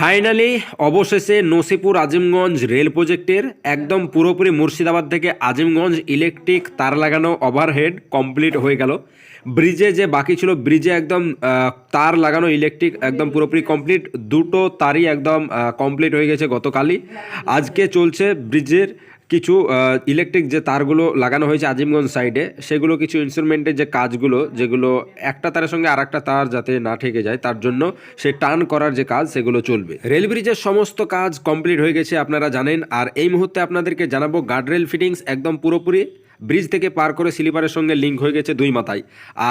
Finally অবশেষে Nasipur Azimganj rail প্রজেক্টের একদম পুরোপুরি মুর্শিদাবাদ থেকে আজিমগঞ্জ ইলেকট্রিক তার লাগানো ওভারহেড কমপ্লিট হয়ে গেল। ব্রিজে যে বাকি ছিল, ব্রিজে একদম তার লাগানো ইলেকট্রিক একদম পুরোপুরি কমপ্লিট দুটো তারই একদম কমপ্লিট হয়ে গেছে গতকালই। আজকে চলছে ব্রিজের কিছু ইলেকট্রিক যে তারগুলো লাগানো হয়েছে আজিমগঞ্জ সাইডে সেগুলো কিছু ইনস্ট্রুমেন্টের যে কাজগুলো, যেগুলো একটা তারের সঙ্গে আর একটা তার যাতে না ঠেকে যায়, তার জন্য সে টার্ন করার যে কাজ, সেগুলো চলবে। রেল ব্রিজের সমস্ত কাজ কমপ্লিট হয়ে গেছে আপনারা জানেন, আর এই মুহূর্তে আপনাদেরকে জানাব গার্ডরেল ফিটিংস একদম পুরোপুরি ব্রিজ থেকে পার করে স্লিপারের সঙ্গে লিঙ্ক হয়ে গেছে দুই মাথায়।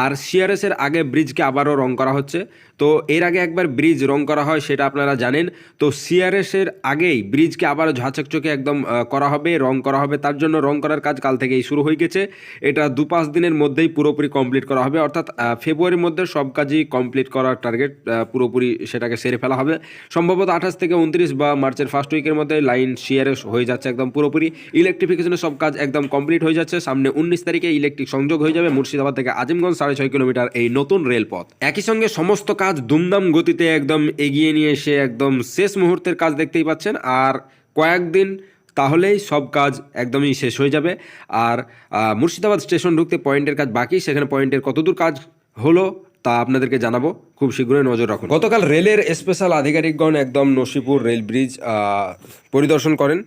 আর সিআরএসের আগে ব্রিজকে আবারও রং করা হচ্ছে। তো এর আগে একবার ব্রিজ রং করা হয়, সেটা আপনারা জানেন। তো সিআরএস এর আগেই ব্রিজকে আবারও ঝাঁচকচকে একদম করা হবে, রং করা হবে। তার জন্য রং করার কাজ কাল থেকেই শুরু হয়ে গেছে। এটা দু পাঁচ দিনের মধ্যেই পুরোপুরি কমপ্লিট করা হবে। অর্থাৎ ফেব্রুয়ারির মধ্যে সব কাজই কমপ্লিট করার টার্গেট পুরোপুরি সেটাকে সেরে ফেলা হবে। সম্ভবত আঠাশ থেকে উনত্রিশ বা মার্চের ফার্স্ট উইকের মধ্যে লাইন সিআরএস হয়ে যাচ্ছে একদম পুরোপুরি। ইলেকট্রিফিকেশনের সব কাজ একদম কমপ্লিট হয়ে যাচ্ছে। সামনে উনিশ তারিখে ইলেকট্রিক সংযোগ হয়ে যাবে। মুর্শিদাবাদ থেকে আজিমগঞ্জ সাড়ে ছয় কিলোমিটার এই নতুন রেলপথ। একই সঙ্গে সমস্ত কাজ দুমদাম গতিতে একদম এগিয়ে নিয়ে এসে একদম শেষ মুহূর্তের কাজ দেখতেই পাচ্ছেন। আর কয়েকদিন তাহলেই সব কাজ একদমই শেষ হয়ে যাবে। আর মুর্শিদাবাদ স্টেশন ঢুকতে পয়েন্টের কাজ বাকি, সেখানে পয়েন্টের কতদূর কাজ হলো তা আপনাদেরকে জানাব। খুব শীঘ্রই নজর রাখুন। গতকাল রেলের স্পেশাল আধিকারিকগণ একদম নসিপুর রেল ব্রিজ পরিদর্শন করেন।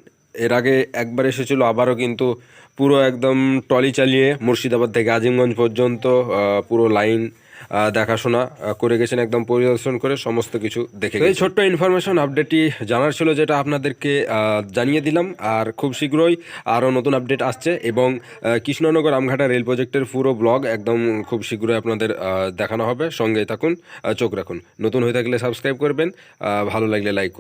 এর আগে একবার এসেছিল, আবারও কিন্তু পুরো একদম টলি চালিয়ে মুর্শিদাবাদ থেকে আজিমগঞ্জ পর্যন্ত পুরো লাইন দেখাশোনা করে গেছেন একদম পরিদর্শন করে সমস্ত কিছু দেখে এই ছোট্ট ইনফরমেশন আপডেটটি জানার ছিল যেটা আপনাদেরকে জানিয়ে দিলাম। আর খুব শীঘ্রই আরও নতুন আপডেট আসছে এবং কৃষ্ণনগর আমঘাটা রেল প্রজেক্টের পুরো ব্লগ একদম খুব শীঘ্রই আপনাদের দেখানো হবে। সঙ্গে থাকুন চোখ রাখুন। নতুন হয়ে থাকলে সাবস্ক্রাইব করবেন ভালো লাগলে লাইক